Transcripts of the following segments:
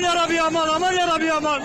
Aman yarabbi aman, aman yarabbi aman.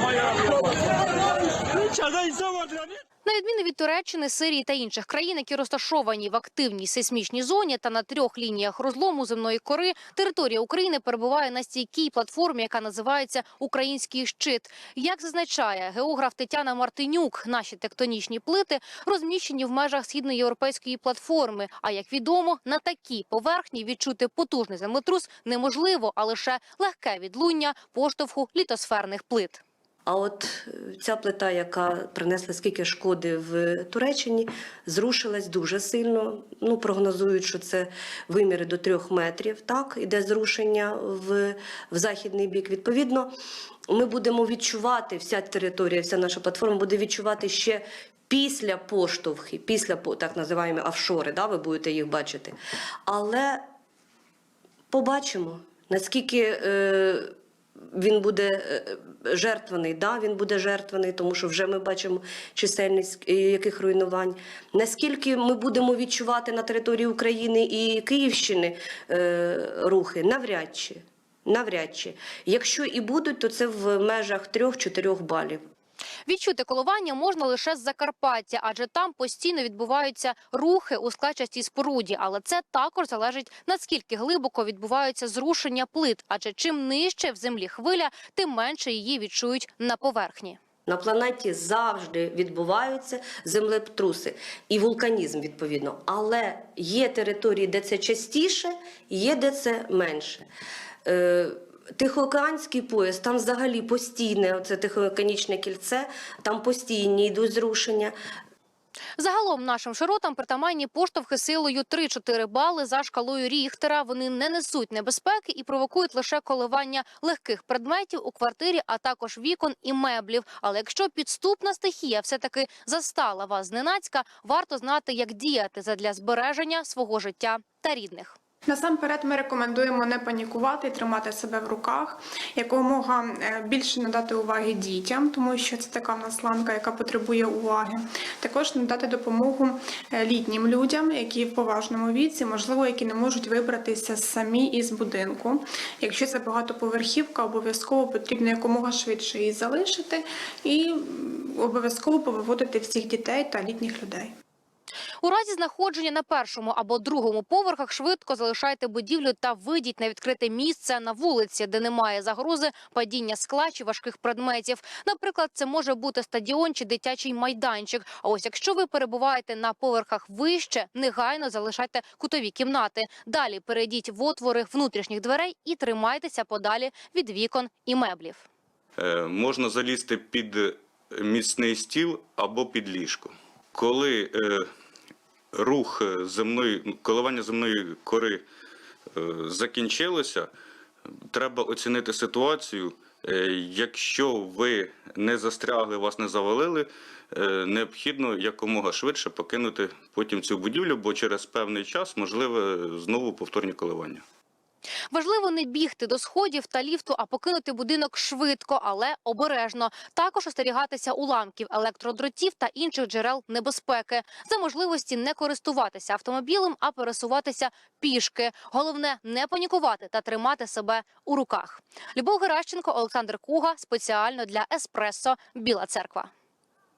İçeride insan var yani. На відміну від Туреччини, Сирії та інших країн, які розташовані в активній сейсмічній зоні та на трьох лініях розлому земної кори, територія України перебуває на стійкій платформі, яка називається Український щит. Як зазначає географ Тетяна Мартинюк, наші тектонічні плити розміщені в межах східноєвропейської платформи. А як відомо, на такій поверхні відчути потужний землетрус неможливо, а лише легке відлуння поштовху літосферних плит. А от е, ця плита, яка принесла скільки шкоди в Туреччині, зрушилась дуже сильно. Ну, прогнозують, що це виміри до трьох метрів. Так, іде зрушення в, в західний бік. Відповідно, ми будемо відчувати, вся територія, вся наша платформа буде відчувати ще. Після поштовхи, після так називаємо офшори, да, ви будете їх бачити. Але побачимо, наскільки е, він буде е, жертваний. Да, він буде жертваний, тому що вже ми бачимо чисельність е, яких руйнувань. Наскільки ми будемо відчувати на території України і Київщини е, рухи, навряд чи. Навряд чи. Якщо і будуть, то це в межах 3-4 балів. Відчути коливання можна лише з Закарпаття, адже там постійно відбуваються рухи у складчастій споруді. Але це також залежить наскільки глибоко відбуваються зрушення плит. Адже чим нижче в землі хвиля, тим менше її відчують на поверхні. На планеті завжди відбуваються землетруси і вулканізм відповідно. Але є території, де це частіше, є де це менше. Тихоокеанський пояс, там взагалі постійне, оце тихоокеанічне кільце, там постійні йдуть зрушення. Загалом нашим широтам притаманні поштовхи силою 3-4 бали за шкалою Ріхтера. Вони не несуть небезпеки і провокують лише коливання легких предметів у квартирі, а також вікон і меблів. Але якщо підступна стихія все-таки застала вас зненацька, варто знати, як діяти задля збереження свого життя та рідних. Насамперед ми рекомендуємо не панікувати, тримати себе в руках, якомога е, більше надати уваги дітям, тому що це така в нас ланка, яка потребує уваги. Також надати допомогу е, літнім людям, які в поважному віці, можливо, які не можуть вибратися самі із будинку. Якщо це багатоповерхівка, обов'язково потрібно якомога швидше її залишити і обов'язково повиводити всіх дітей та літніх людей. У разі знаходження на першому або другому поверхах швидко залишайте будівлю та вийдіть на відкрите місце на вулиці, де немає загрози падіння скла чи важких предметів. Наприклад, це може бути стадіон чи дитячий майданчик. А ось якщо ви перебуваєте на поверхах вище, негайно залишайте кутові кімнати. Далі перейдіть в отвори внутрішніх дверей і тримайтеся подалі від вікон і меблів. Е, можна залізти під міцний стіл або під ліжко. Коли е, рух земної, ну, коливання земної кори е, закінчилося, треба оцінити ситуацію. Е, якщо ви не застрягли, вас не завалили, е, необхідно якомога швидше покинути потім цю будівлю, бо через певний час можливе знову повторні коливання. Важливо не бігти до сходів та ліфту, а покинути будинок швидко, але обережно. Також остерігатися уламків, електродротів та інших джерел небезпеки. За можливості не користуватися автомобілем, а пересуватися пішки. Головне не панікувати та тримати себе у руках. Любов Геращенко, Олександр Куга спеціально для Еспресо Біла Церква.